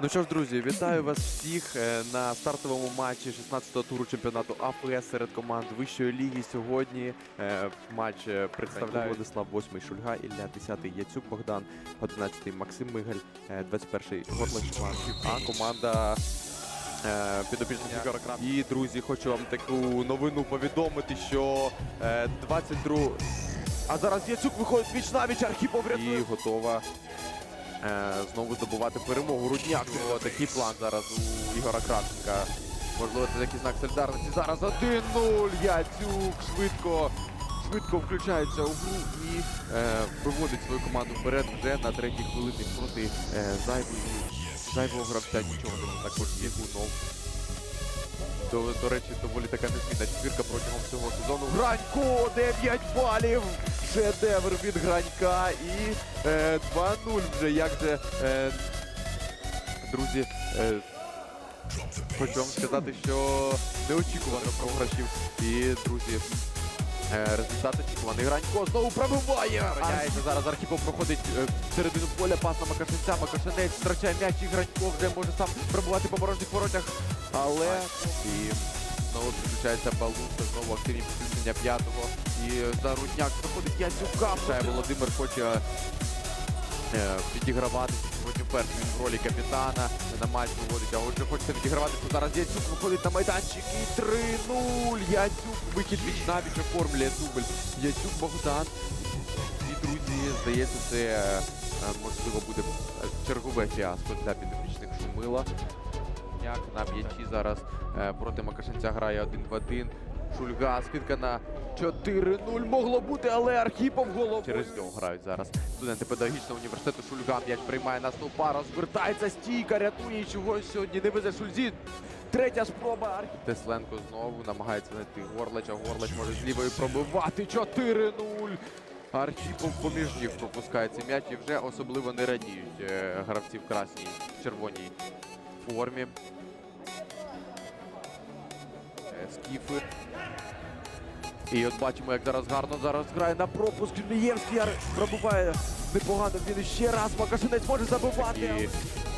Ну що ж, друзі, вітаю вас всіх е, на стартовому матчі 16-го туру чемпіонату АПС серед команд вищої ліги. Сьогодні е, матч е, представляють Владислав 8 Шульга, Ілля 10 Яцюк Богдан, 11 Максим Мигаль, е, 21 Горлик Шман. А команда підопічних І, друзі, хочу вам таку новину повідомити, що е, 22 а зараз Яцюк виходить віч навіч, Архіпов рятує. І готова знову здобувати перемогу. Рудняк, такий план зараз у Ігора Кравченка. Можливо, це такий знак солідарності. Зараз 1-0. Яцюк швидко, швидко включається у гру і е, виводить свою команду вперед вже на третій хвилині проти е, зайвого гравця. Нічого не також є Гунов. До, до речі, доволі така незмінна четвірка протягом цього сезону. Гранько! 9 балів! Шедевр від Гранька і е, 2-0 вже. Як же, е, друзі, е, хочу вам сказати, що неочікувано програшів. І, друзі, е, результат очікуваний. Гранько знову пробиває! Архіпов. Зараз Архіпов проходить е, середину поля, пас на Макашинця. Макашинець втрачає м'яч і Гранько вже може сам пробувати по порожніх воротях. Але і знову підключається Балуса, знову активні підключення п'ятого. І за Рудняк проходить Яцюка. Шає Володимир хоче е, підіграватися сьогодні вперше він в ролі капітана на матч виводить, а отже хочеться відіграватися. Зараз Яцюк виходить на майданчик і 3-0. Яцюк вихід віч навіч оформлює дубль. Яцюк Богдан. І друзі, здається, це е, можливо буде е, чергове фіаско для підопічних Шумила. Як на м'ячі зараз е, проти Макашинця грає один в один. Шульга, скидка на 4-0 могло бути, але Архіпов голов. Через нього грають зараз. Студенти педагогічного університету Шульга м'яч приймає на стовпа, розвертається стійка, рятує чогось сьогодні не везе Шульзі. Третя спроба. Тесленко знову намагається знайти Горлача. Горлач може з лівої пробивати 4-0. Архіпов поміж ніг пропускає цей м'яч і вже особливо не радіють е, гравці в красній червоній формі. Е, Скіфи. І от бачимо, як зараз гарно зараз грає на пропуск. Жмієвський пробуває непогано. Він ще раз Макашинець може забивати. І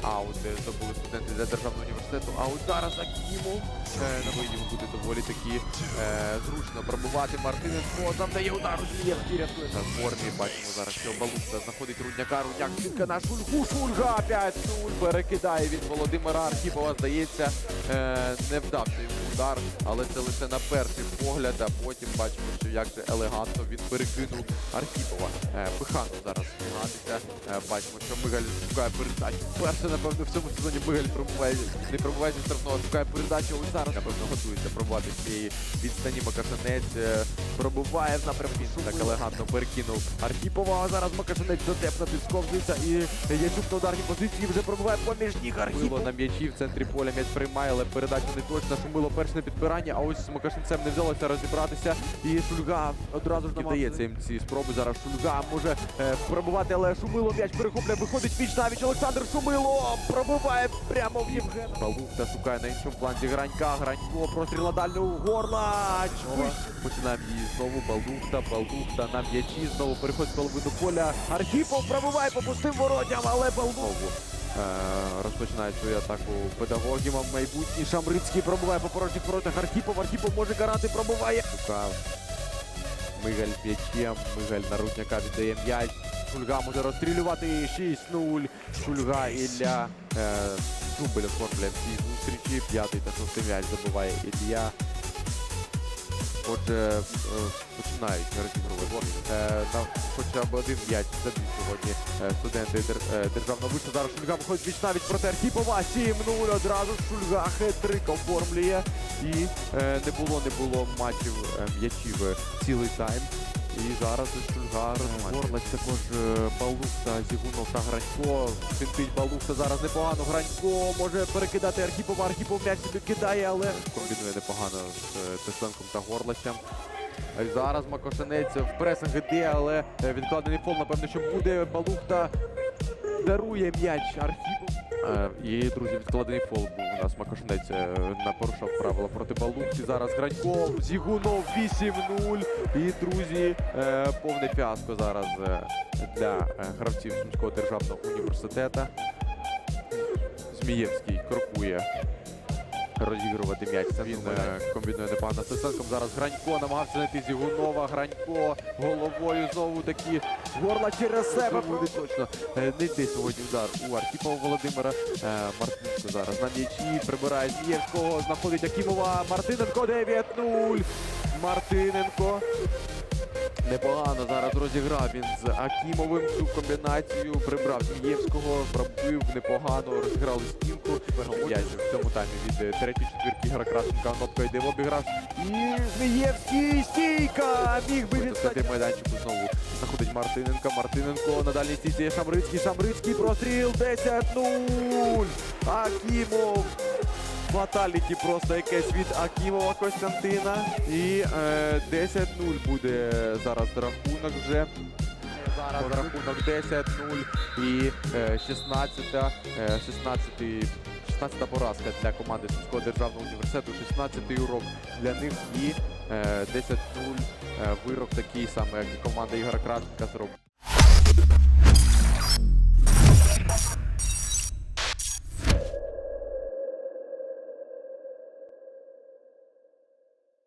аут е, здобули студенти для державного університету. А от зараз Акімов е, на виїзді буде доволі таки е, зручно пробивати. Мартиненко завдає удар. Жмієвський рятує на формі. Бачимо зараз, що Балуста знаходить Рудняка. Рудняк скидка на Шульгу. Шульга 5-0. Перекидає від Володимира Архіпова. Здається, е, не вдався йому удар, але це лише на перший погляд, а потім бачимо, що як же елегантно він перекинув Архіпова. Е, Пихано зараз змагатися. Е, бачимо, що Мигаль шукає передачу. Перше, напевно, в цьому сезоні Мигаль пробуває, не пробуває зі штрафного, шукає передачу. Ось зараз, напевно, готується пробувати цієї відстані Макашинець. е, Пробуває в напрямку. Так елегантно перекинув Архіпова. А зараз Макашинець дотепно підсковзується і Яцюк на ударній позиції вже пробуває поміж ніг Архіпова. на м'ячі в центрі поля м'яч приймає, але передача не точна. Шумило перше на підбирання, а ось з Макашинцем не вдалося розібратися. І Шульга одразу ж дається їм ці спроби. Зараз Шульга може е, пробувати, але Шумило м'яч перехоплює. Виходить віч навіч. Олександр Шумило пробиває прямо в Євгена. Балухта шукає на іншому фланзі Гранька. Гранько простріл на дальню Горлач. Починаємо її знову. Балухта, Балухта на м'ячі. Знову переходить половину поля. Архіпов пробиває по пустим воротям, але Балухта. Е, розпочинає свою атаку педагогів. а Майбутній Шамрицький пробиває по порожніх воротах Архіпов. Архіпов може карати, пробиває. Шукав. Мигаль п'ячем. Мигаль на Рудняка віддає м'яч. Шульга може розстрілювати 6-0. Шульга Ілля. Е, дубль оформляє в цій зустрічі. П'ятий та шостий м'яч забиває Ілля. Отже, е, починають розігрувати. Е, на хоча б один м'яч забіг сьогодні е, студенти державного вишу. Зараз Шульга виходить віч навіть проте Архіпова. 7-0 одразу Шульга хет-трик оформлює. І не було, не було матчів м'ячів цілий тайм. І зараз ось Шульга Горлач також е, Балухта, Зігунов та Гранько. Фінтить Балухта зараз непогано. Гранько може перекидати Архіпова. Архіпов м'яч собі кидає, але комбінує непогано з е, Тесленком та Горлачем. Зараз Макошинець в пресинг іде, але е, відкладений фол, напевно, що буде. Балухта дарує м'яч Архіпов. Е, І, друзі, відкладений фол був у нас Макошинець е, на порушав правила проти Балунці. Зараз Гранько, Зігунов 8-0. І, друзі, е, повне фіаско зараз для гравців Сумського державного університету. Змієвський крокує. Розігрувати м'яч. Він е, комбінує непогано з Стеценком. Зараз Гранько намагався знайти Зігунова. Гранько головою знову таки горла через себе. Буде точно. Е, Не йде сьогодні удар у Архіпова Володимира. Е, Мартиненко зараз на м'ячі прибирає Змієвського. Знаходить Акімова. Мартиненко 9-0. Мартиненко. Непогано зараз розіграв він з Акімовим цю комбінацію. Прибрав Змієвського, пробив непогано, розіграли стінку. М'яч в цьому таймі від е, третьої четвірки гра Красенка Нопка йде в обіграш. І Змієвський стійка! Міг би він стати майданчику знову. Знаходить Мартиненко. Мартиненко на дальній стійці Шамрицький. Шамрицький простріл 10-0. Акімов. Фаталіті просто якесь від Акімова Костянтина. І е, 10-0 буде зараз рахунок вже. Зараз рахунок 10-0 і е, 16, е, 16, 16 поразка для команди Сумського державного університету, 16-й урок для них і е, 10-0 е, вирок такий саме, як і команда Ігора Кравченка зробила.